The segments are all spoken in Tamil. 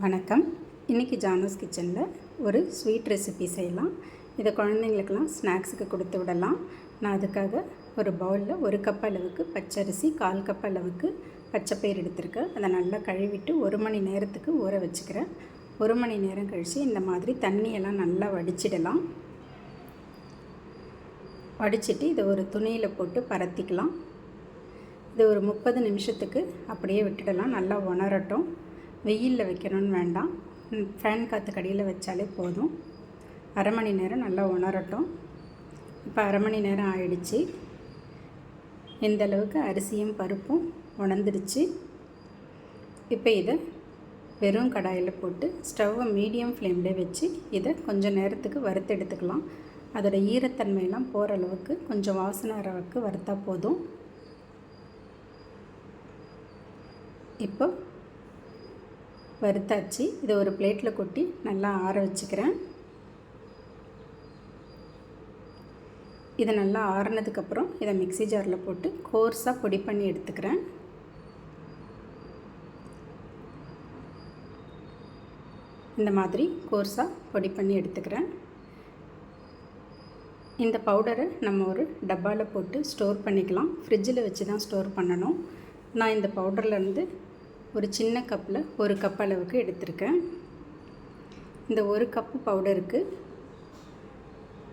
வணக்கம். இன்றைக்கி ஜானோஸ் கிச்சனில் ஒரு ஸ்வீட் ரெசிபி செய்யலாம். இதை குழந்தைங்களுக்கெல்லாம் ஸ்நாக்ஸுக்கு கொடுத்து விடலாம். நான் அதுக்காக ஒரு பவுலில் ஒரு கப் அளவுக்கு பச்சரிசி கால் கப் அளவுக்கு பச்சைப்பயிர் எடுத்திருக்கேன். அதை நல்லா கழுவிட்டு ஒரு மணி நேரத்துக்கு ஊற வச்சுக்கிறேன். ஒரு மணி நேரம் கழித்து இந்த மாதிரி தண்ணியெல்லாம் நல்லா வடிச்சிடலாம். வடிச்சிட்டு இதை ஒரு துணியில் போட்டு பரத்திக்கலாம். இது ஒரு முப்பது நிமிஷத்துக்கு அப்படியே விட்டுடலாம். நல்லா உணரட்டும். வெயிலில் வைக்கணும்னு வேண்டாம். ஃபேன் காற்று கடியில் வச்சாலே போதும். அரை மணி நேரம் நல்லா உணரட்டும். இப்போ அரை மணி நேரம் ஆயிடுச்சு. இந்த அளவுக்கு அரிசியும் பருப்பும் உணர்ந்துடுச்சு. இப்போ இதை வெறும் கடாயில் போட்டு ஸ்டவ்வை மீடியம் ஃப்ளேமில் வச்சு இதை கொஞ்சம் நேரத்துக்கு வறுத்து எடுத்துக்கலாம். அதோட ஈரத்தன்மையெல்லாம் போகிற அளவுக்கு கொஞ்சம் வாசனை அளவுக்கு வறுத்தா போதும். இப்போ வறுத்தாச்சு. இதை ஒரு பிளேட்டில் கொட்டி நல்லா ஆற வச்சுக்கிறேன். இதை நல்லா ஆறுனதுக்கப்புறம் இதை மிக்ஸி ஜாரில் போட்டு கோர்ஸாக பொடி பண்ணி எடுத்துக்கிறேன். இந்த மாதிரி கோர்ஸாக பொடி பண்ணி எடுத்துக்கிறேன். இந்த பவுடரை நம்ம ஒரு டப்பாவில் போட்டு ஸ்டோர் பண்ணிக்கலாம். ஃப்ரிட்ஜில் வச்சு தான் ஸ்டோர் பண்ணணும். நான் இந்த பவுடர்லேருந்து ஒரு சின்ன கப்பில் ஒரு கப் அளவுக்கு எடுத்திருக்கேன். இந்த ஒரு கப்பு பவுடருக்கு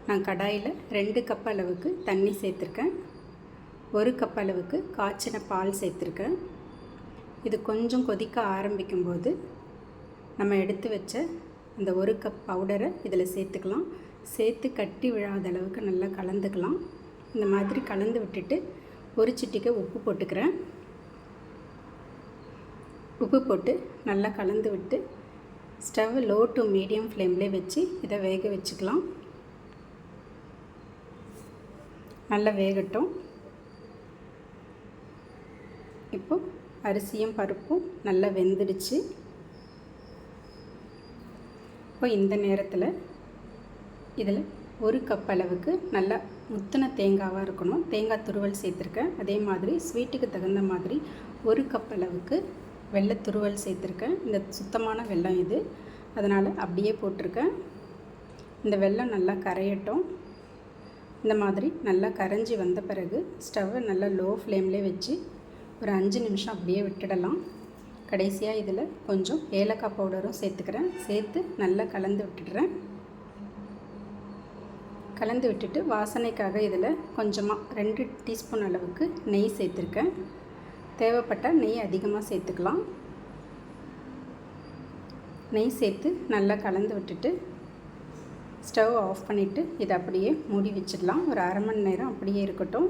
நான் கடாயில் ரெண்டு கப் அளவுக்கு தண்ணி சேர்த்துருக்கேன். ஒரு கப் அளவுக்கு காய்ச்சின பால் சேர்த்துருக்கேன். இது கொஞ்சம் கொதிக்க ஆரம்பிக்கும்போது நம்ம எடுத்து வச்ச இந்த ஒரு கப் பவுடரை இதில் சேர்த்துக்கலாம். சேர்த்து கட்டி விழாத அளவுக்கு நல்லா கலந்துக்கலாம். இந்த மாதிரி கலந்து விட்டுட்டு ஒரு சிட்டிக்கை உப்பு போட்டுக்கிறேன். உப்பு போட்டு நல்லா கலந்து விட்டு ஸ்டவ் லோ டு மீடியம் ஃப்ளேம்லே வச்சு இதை வேக வச்சுக்கலாம். நல்லா வேகட்டும். இப்போ அரிசியும் பருப்பும் நல்லா வெந்துடுச்சு. இப்போ இந்த நேரத்தில் இதில் ஒரு கப் அளவுக்கு நல்லா முத்தின தேங்காவாக இருக்கணும். தேங்காய் துருவல் சேர்த்துருக்கேன். அதே மாதிரி ஸ்வீட்டுக்கு தகுந்த மாதிரி ஒரு கப் அளவுக்கு வெள்ளை துருவல் சேர்த்துருக்கேன். இந்த சுத்தமான வெள்ளம் இது. அதனால் அப்படியே போட்டிருக்கேன். இந்த வெள்ளம் நல்லா கரையட்டும். இந்த மாதிரி நல்லா கரைஞ்சி வந்த பிறகு ஸ்டவ்வை நல்லா லோ ஃப்ளேம்லேயே வச்சு ஒரு அஞ்சு நிமிஷம் அப்படியே விட்டுடலாம். கடைசியாக இதில் கொஞ்சம் ஏலக்காய் பவுடரும் சேர்த்துக்கிறேன். சேர்த்து நல்லா கலந்து விட்டுடுறேன். கலந்து விட்டுட்டு வாசனைக்காக இதில் கொஞ்சமாக ரெண்டு டீஸ்பூன் அளவுக்கு நெய் சேர்த்துருக்கேன். தேவைப்பட்டால் நெய் அதிகமாக சேர்த்துக்கலாம். நெய் சேர்த்து நல்லா கலந்து விட்டுட்டு ஸ்டவ் ஆஃப் பண்ணிவிட்டு இதை அப்படியே மூடி வச்சிடலாம். ஒரு அரை மணி நேரம் அப்படியே இருக்கட்டும்.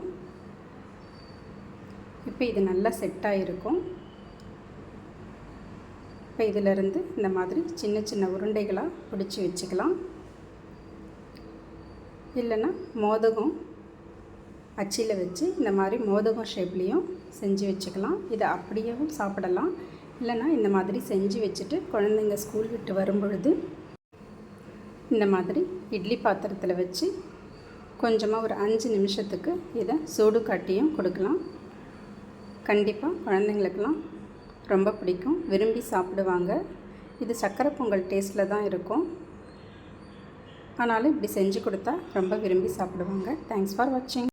இப்போ இது நல்லா செட்டாக இருக்கும் இப்போ இதிலிருந்து இந்த மாதிரி சின்ன சின்ன உருண்டைகளாக பிடிச்சி வச்சுக்கலாம். இல்லைன்னா மோதகம் அச்சியில் வச்சு இந்த மாதிரி மோதகம் ஷேப்லேயும் செஞ்சு வச்சுக்கலாம். இதை அப்படியேவும் சாப்பிடலாம். இல்லைன்னா இந்த மாதிரி செஞ்சு வச்சுட்டு குழந்தைங்க ஸ்கூல் விட்டு வரும்பொழுது இந்த மாதிரி இட்லி பாத்திரத்தில் வச்சு கொஞ்சமாக ஒரு அஞ்சு நிமிஷத்துக்கு இதை சூடு காட்டியும் கொடுக்கலாம். கண்டிப்பாக குழந்தைங்களுக்கெல்லாம் ரொம்ப பிடிக்கும். விரும்பி சாப்பிடுவாங்க. இது சக்கரை பொங்கல் டேஸ்ட்டில் தான் இருக்கும். ஆனாலும் இப்படி செஞ்சு கொடுத்தா ரொம்ப விரும்பி சாப்பிடுவாங்க. தேங்க்ஸ் ஃபார் வாட்சிங்